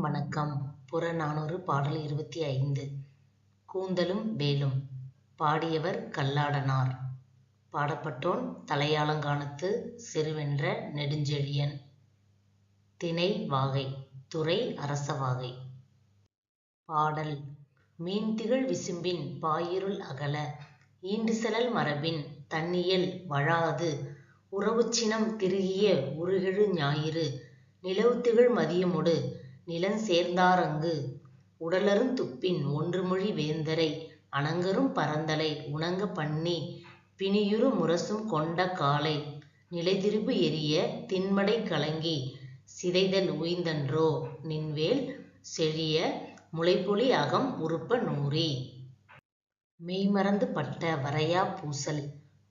வணக்கம். புறநானூறு பாடல் இருபத்தி ஐந்து. கூந்தலும் வேலும். பாடியவர் கல்லாடனார். பாடப்பட்டோன் தலையாலங்கானத்து செருவென்ற நெடுஞ்செழியன். திணை வாகை. துறை அரசவாகை பாடல். மீன்திகழ் விசும்பின் பாயிருள் அகல. ஈண்டுசெலல் மரபின் தன்னியல் வழாது. உறவுச்சினம் திருகிய உருகெழு ஞாயிறு. நிலவுத்திகழ் மதியமுடு. நிலஞ்சேர்ந்தாரங்கு உடலருந் துப்பின் ஒன்றுமொழி வேந்தரை அணங்கரும் பரந்தலை உணங்கப் பண்ணி பிணியுறு முரசும் கொண்ட காலை. நிலைதிரிபு எரிய திண்மடை கலங்கி சிதைதல் உய்ந்தன்றோ நின்வேல் செழிய முளைப்பொலி அகம் உருப்ப நூறி. மெய்மறந்து பட்ட வரையாப் பூசல்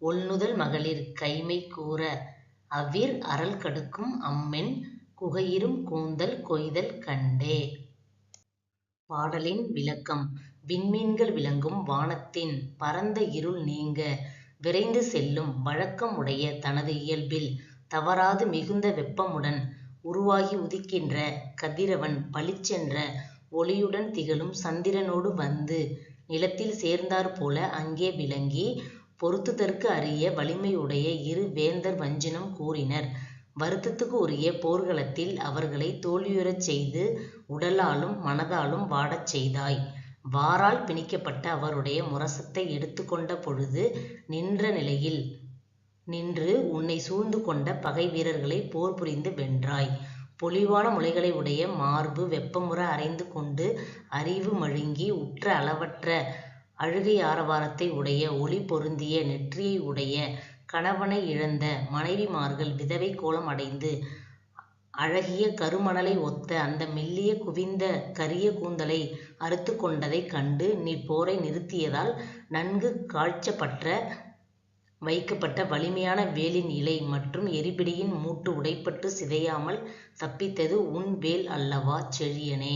ஒல்நுதல் மகளிர் கைம்மை கூற அவ்விர் அறல் கடுக்கும் அம்மென் குகையிரும் கூந்தல் கொய்தல் கண்டே. பாடலின் விளக்கம் விண்மீன்கள் விளங்கும் வானத்தின் பரந்த இருள் நீங்க விரைந்து செல்லும் வழக்கம் உடைய தனது இயல்பில் தவறாது மிகுந்த வெப்பமுடன் உருவாகி உதிக்கின்ற கதிரவன் பளிச்சென்ற ஒளியுடன் திகழும் சந்திரனோடு வந்து நிலத்தில் சேர்ந்தாற்போல அங்கே விளங்கி பொருத்துதற்கு அரிய வலிமையுடைய இரு வேந்தர் வஞ்சினம் கூறினர். வருத்தத்துக்கு உரிய போர்க்களத்தில் அவர்களைத் தோல்வியுறச் செய்து உடலாலும் மனதாலும் வாடச் செய்தாய். வாரால் பிணிக்கப்பட்ட அவருடைய முரசத்தை எடுத்துக்கொண்ட பொழுது நின்ற நிலையில் நின்று உன்னைச் சூழ்ந்து கொண்ட பகை வீரர்களைப் போர் புரிந்து வென்றாய். பொலிவான முலைகளை உடைய மார்பு வெப்பமுற அறைந்து கொண்டு அறிவு மழுங்கி உற்ற அளவற்ற அழுகை ஆரவாரத்தை உடைய ஒளி பொருந்திய நெற்றியை உடைய கணவனை இழந்த மனைவிமார்கள் விதவை கோலம் அடைந்து அழகிய கருமணலை ஒத்த அந்த மெல்லிய குவிந்த கரிய கூந்தலை அறுத்துக் கொண்டதைக் கண்டு நீ போரை நிறுத்தியதால் நன்கு காழ்ச்சப்பற்ற வைக்கப்பட்ட வலிமையான வேலின் இலை மற்றும் எரிபிடியின் மூட்டு உடைபட்டுச் சிதையாமல் தப்பித்தது உன் வேல் அல்லவா செழியனே.